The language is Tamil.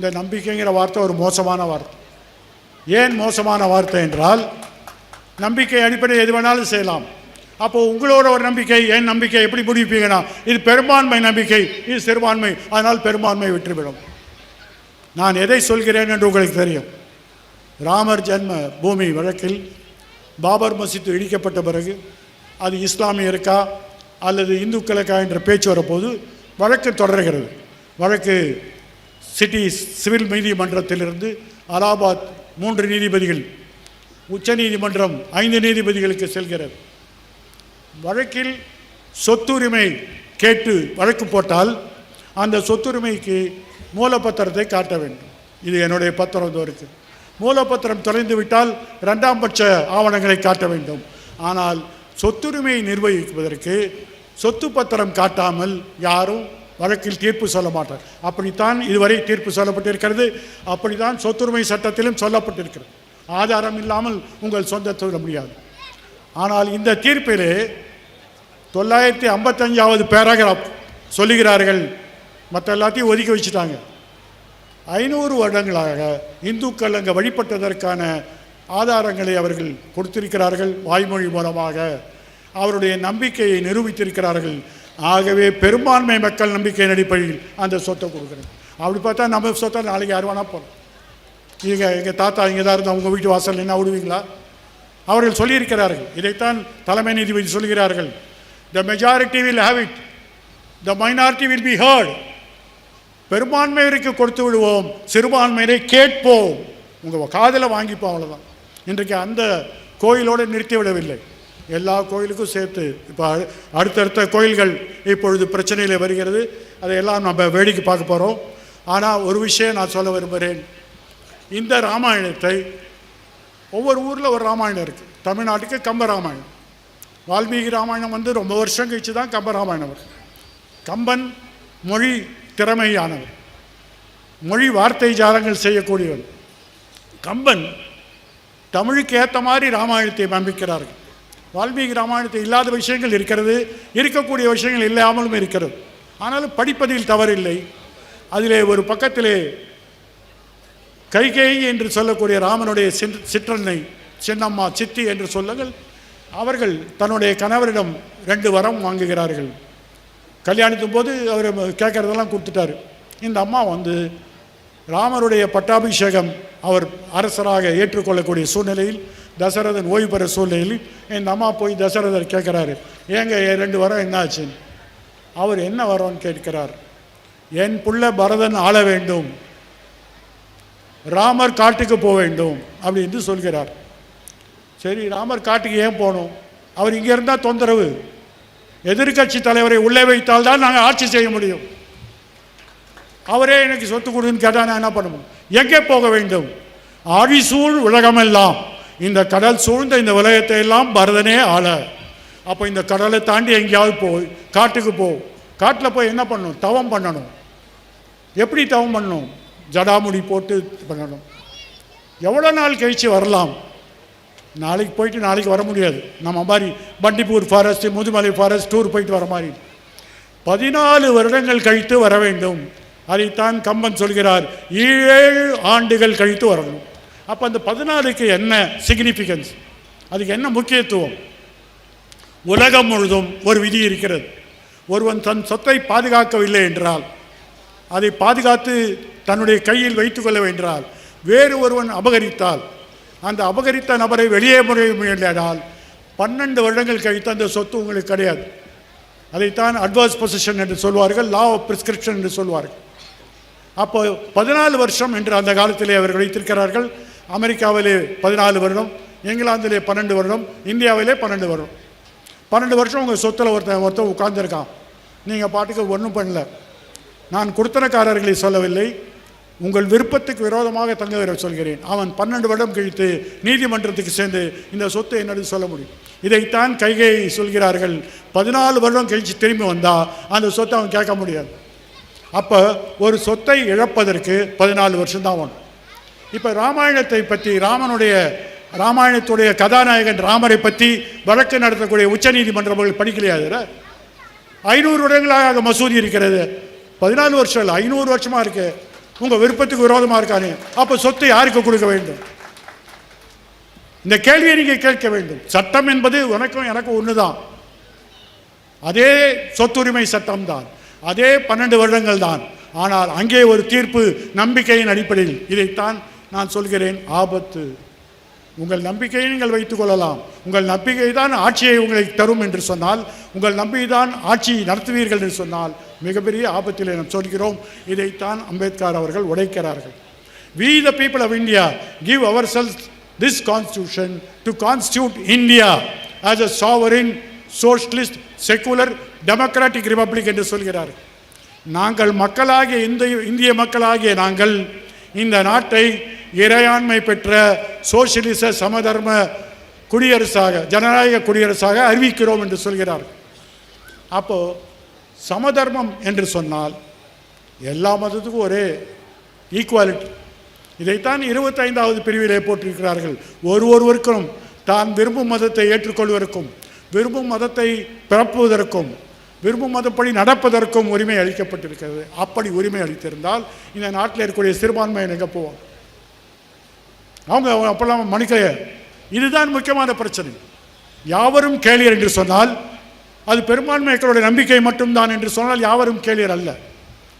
இந்த நம்பிக்கைங்கிற வார்த்தை ஒரு மோசமான வார்த்தை. ஏன் மோசமான வார்த்தை என்றால் நம்பிக்கை அடிப்படையில் எது வேணாலும் செய்யலாம். அப்போ உங்களோட ஒரு நம்பிக்கை என் நம்பிக்கை எப்படி முடிப்பீங்கன்னா இது பெரும்பான்மை நம்பிக்கை இது சிறுபான்மை அதனால் பெரும்பான்மை விட்டுவிடும். நான் எதை சொல்கிறேன் என்று உங்களுக்கு தெரியும். ராமர் ஜென்ம பூமி வழக்கில் பாபர் மசீத் இடிக்கப்பட்ட பிறகு அது இஸ்லாமியருக்கா அல்லது இந்துக்களுக்கா என்ற பேச்சு வரப்போது வழக்கு தொடர்கிறது. வழக்கு சிட்டி சிவில் நீதிமன்றத்திலிருந்து அலாபாத் மூன்று நீதிபதிகள் உச்ச நீதிமன்றம் ஐந்து நீதிபதிகளுக்கு செல்கிறது. வழக்கில் சொத்துரிமை கேட்டு வழக்கு போட்டால் அந்த சொத்துரிமைக்கு மூலப்பத்திரத்தை காட்ட வேண்டும். இது என்னுடைய பத்திரம் இருக்கு மூலப்பத்திரம் தொலைந்து விட்டால் இரண்டாம் பட்ச ஆவணங்களை காட்ட வேண்டும். ஆனால் சொத்துரிமையை நிர்வகிப்பதற்கு சொத்து பத்திரம் காட்டாமல் யாரும் வழக்கில் தீர்ப்பு சொல்ல மாட்டார் அப்படித்தான் இதுவரை தீர்ப்பு சொல்லப்பட்டிருக்கிறது. அப்படித்தான் சொத்துரிமை சட்டத்திலும் சொல்லப்பட்டிருக்கிறது. ஆதாரம் இல்லாமல் உங்கள் சொந்த சொல்ல முடியாது. ஆனால் இந்த தீர்ப்பிலே தொள்ளாயிரத்தி ஐம்பத்தஞ்சாவது பேராகிராஃப் சொல்லுகிறார்கள். மற்ற எல்லாத்தையும் ஒதுக்கி வச்சுட்டாங்க. ஐநூறு வருடங்களாக இந்துக்கள் அங்கே வழிபட்டதற்கான ஆதாரங்களை அவர்கள் கொடுத்திருக்கிறார்கள் வாய்மொழி மூலமாக. அவருடைய நம்பிக்கையை நிரூபித்திருக்கிறார்கள். ஆகவே பெரும்பான்மை மக்கள் நம்பிக்கையின் அடிப்படையில் அந்த சொத்தை கொடுக்குறாங்க அப்படி பார்த்தா நம்ம சொத்தை நாளைக்கு யார் வேணால் போகிறோம் நீங்கள் எங்கள் தாத்தா இங்கே தான் இருந்தால் உங்கள் வீட்டு வாசல் என்ன விடுவீங்களா அவர்கள் சொல்லியிருக்கிறார்கள். இதைத்தான் தலைமை நீதிபதி சொல்கிறார்கள். The majority will have it the minority will be hurt பெரும்பான்மையருக்கு கொடுத்து விடுவோம். சிறுபான்மையினை கேட்போம். உங்கள் காதில் வாங்கிப்போம் அவ்வளோதான் இன்றைக்கு அந்த கோயிலோடு நிறுத்திவிடவில்லை. எல்லா கோயிலுக்கும் சேர்த்து இப்போ அடுத்தடுத்த கோயில்கள் இப்பொழுது பிரச்சனையில் வருகிறது. அதையெல்லாம் நம்ம வேடிக்கை பார்க்க போகிறோம் ஆனால் ஒரு விஷயம் நான் சொல்ல விரும்புகிறேன். இந்த ராமாயணத்தை ஒவ்வொரு ஊரில் ஒரு ராமாயணம் இருக்குது தமிழ்நாட்டுக்கு கம்ப ராமாயணம். வால்மீகி ராமாயணம் வந்து ரொம்ப வருஷம் கழிச்சு தான் கம்ப ராமாயணம் வரும். கம்பன் மொழி திறமையானவர். மொழி வார்த்தை ஜாலங்கள் செய்யக்கூடியவர். கம்பன் தமிழுக்கு ஏற்ற மாதிரி ராமாயணத்தை அமைக்கிறார்கள் வால்மீகி ராமாயணத்தை இல்லாத விஷயங்கள் இருக்கிறது இருக்கக்கூடிய விஷயங்கள் இல்லாமலும் இருக்கிறது. ஆனாலும் படிப்பதில் தவறில்லை. அதிலே ஒரு பக்கத்திலே கைகை என்று சொல்லக்கூடிய ராமனுடைய சிற்றன்னை சின்னம்மா சித்தி என்று சொல்லுங்கள் அவர்கள் தன்னுடைய கணவரிடம் ரெண்டு வரம் வாங்குகிறார்கள். கல்யாணத்தின் போது அவர் கேட்குறதெல்லாம் கொடுத்துட்டாரு. இந்த அம்மா வந்து ராமருடைய பட்டாபிஷேகம் அவர் அரசராக ஏற்றுக்கொள்ளக்கூடிய சூழ்நிலையில் தசரதன் ஓய்வு பெற சூழ்நிலையில் இந்த அம்மா போய் தசரதர் கேட்குறாரு ஏங்க என் ரெண்டு வரம் என்னாச்சு? அவர் என்ன வரோன்னு கேட்கிறார் என் புள்ள பரதன் ஆள வேண்டும் ராமர் காட்டுக்கு போக வேண்டும் அப்படின்னு சொல்கிறார். சரி ராமர் காட்டுக்கு ஏன் போகணும் அவர் இங்கே இருந்தால் தொந்தரவு. எதிர்க்கட்சி தலைவரை உள்ளே வைத்தால் தான் நாங்கள் ஆட்சி செய்ய முடியும். அவரே எனக்கு சொத்து கொடுன்னு கேட்டால் நான் என்ன பண்ணுவோம்? எங்கே போக வேண்டும்? ஆழிசூழ் உலகமெல்லாம். இந்த கடல் சூழ்ந்த இந்த உலகத்தை எல்லாம் பரதனே ஆள. அப்போ இந்த கடலை தாண்டி எங்கேயாவது போ காட்டுக்கு போ. காட்டில் போய் என்ன பண்ணணும்? தவம் பண்ணணும். எப்படி தவம் பண்ணணும்? ஜடாமுடி போட்டு பண்ணணும். எவ்வளோ நாள் கழித்து வரலாம்? நாளைக்கு போயிட்டு நாளைக்கு வர முடியாது. நம்ம மாதிரி Bandipur forest Mudumalai forest tour போயிட்டு வர மாதிரி. பதினாலு வருடங்கள் கழித்து வர வேண்டும். அதைத்தான் கம்பன் சொல்கிறார். ஏழு ஆண்டுகள் கழித்து வரணும். அப்போ அந்த பதினாலுக்கு என்ன சிக்னிஃபிகன்ஸ் அதுக்கு என்ன முக்கியத்துவம்? உலகம் முழுதும் ஒரு விதி இருக்கிறது. ஒருவன் தன் சொத்தை பாதுகாக்கவில்லை என்றால் அதை பாதுகாத்து தன்னுடைய கையில் வைத்துக்கொள்ள என்றால் வேறு ஒருவன் அபகரித்தால் அந்த அபகரித்த நபரை வெளியே முறையிடால் பன்னெண்டு வருடங்கள் கழித்து அந்த சொத்து உங்களுக்கு கிடையாது. அதைத்தான் அட்வர்ஸ் பொசிஷன் என்று சொல்வார்கள் லா ஆஃப் பிரிஸ்கிரிப்ஷன் என்று சொல்வார்கள். அப்போ பதினாலு வருஷம் என்று அந்த காலத்திலே அவர்கள் வைத்திருக்கிறார்கள். அமெரிக்காவிலே பதினாலு வருடம் இங்கிலாந்திலே பன்னெண்டு வருடம் இந்தியாவிலே பன்னெண்டு வருடம். பன்னெண்டு வருஷம் உங்கள் சொத்தில் ஒருத்தன் ஒருத்தன் உட்கார்ந்துருக்கான். நீங்கள் பாட்டுக்கு ஒன்றும் பண்ணல. நான் குடுத்தனக்காரர்களை சொல்லவில்லை. உங்கள் விருப்பத்துக்கு விரோதமாக தங்க சொல்கிறேன். அவன் பன்னெண்டு வருடம் கழித்து நீதிமன்றத்துக்கு சேர்ந்து இந்த சொத்து என்னது சொல்ல முடியும். இதைத்தான் கைகை சொல்கிறார்கள். பதினாலு வருடம் கழித்து திரும்பி வந்தால் அந்த சொத்தை அவன் கேட்க முடியாது. அப்போ ஒரு சொத்தை இழப்பதற்கு பதினாலு வருஷம்தான் தான் இப்போ ராமாயணத்தை பற்றி ராமனுடைய ராமாயணத்துடைய கதாநாயகன் ராமரை பற்றி வழக்கு நடத்தக்கூடிய உச்சநீதிமன்றம் அவர்கள் படிக்கலையா அதில் ஐநூறு வருடங்களாக மசூதி இருக்கிறது. பதினாலு வருஷம் இல்லை ஐநூறு வருஷமாக இருக்கு. உங்கள் விருப்பத்துக்கு விரோதமாக இருக்கானே. அப்போ சொத்து யாருக்கு கொடுக்க வேண்டும்? இந்த கேள்வியை நீங்கள் கேட்க வேண்டும். சட்டம் என்பது உனக்கும் எனக்கும் ஒண்ணுதான். அதே சொத்துரிமை சட்டம் தான் அதே பன்னெண்டு வருடங்கள் தான் ஆனால் அங்கே ஒரு தீர்ப்பு நம்பிக்கையின் அடிப்படையில் இதைத்தான் நான் சொல்கிறேன் ஆபத்து. உங்கள் நம்பிக்கையை நீங்கள் வைத்துக் கொள்ளலாம். உங்கள் நம்பிக்கை தான் ஆட்சியை உங்களுக்கு தரும் என்று சொன்னால் உங்கள் நம்பிக்கை தான் ஆட்சியை நடத்துவீர்கள் என்று சொன்னால் மிகப்பெரிய ஆபத்தில் நாம் சொல்கிறோம். இதைத்தான் அம்பேத்கர் அவர்கள் உடைக்கிறார்கள். We the people of India give ourselves this constitution to constitute India as a sovereign socialist secular democratic republic என்று சொல்கிறார் நாங்கள் மக்களாகிய இந்த இந்திய மக்களாகிய நாங்கள் இந்த நாட்டை இறையாண்மை பெற்ற சோசியலிச சமதர்ம குடியரசாக ஜனநாயக குடியரசாக அறிவிக்கிறோம் என்று சொல்கிறார். அப்போ சமதர்மம் என்று சொன்னால் எல்லா மதத்துக்கும் ஒரே ஈக்குவாலிட்டி இதைத்தான் இருபத்தைந்தாவது பிரிவிலே போட்டிருக்கிறார்கள். ஒரு ஒருவருக்கும் தான் விரும்பும் மதத்தை ஏற்றுக்கொள்வதற்கும் விரும்பும் மதத்தை பிறப்புவதற்கும் விரும்பும் மதப்படி நடப்பதற்கும் உரிமை அளிக்கப்பட்டிருக்கிறது. அப்படி உரிமை அளித்திருந்தால் இந்த நாட்டில் இருக்கக்கூடிய சிறுபான்மையை எங்கே போவோம் அவங்க அப்பெல்லாம் மணிக்கைய இதுதான் முக்கியமான பிரச்சனை. யாவரும் கேளியர் என்று சொன்னால் அது பெரும்பான்மையர்களுடைய நம்பிக்கை மட்டும்தான் என்று சொன்னால் யாவரும் கேளியர் அல்ல.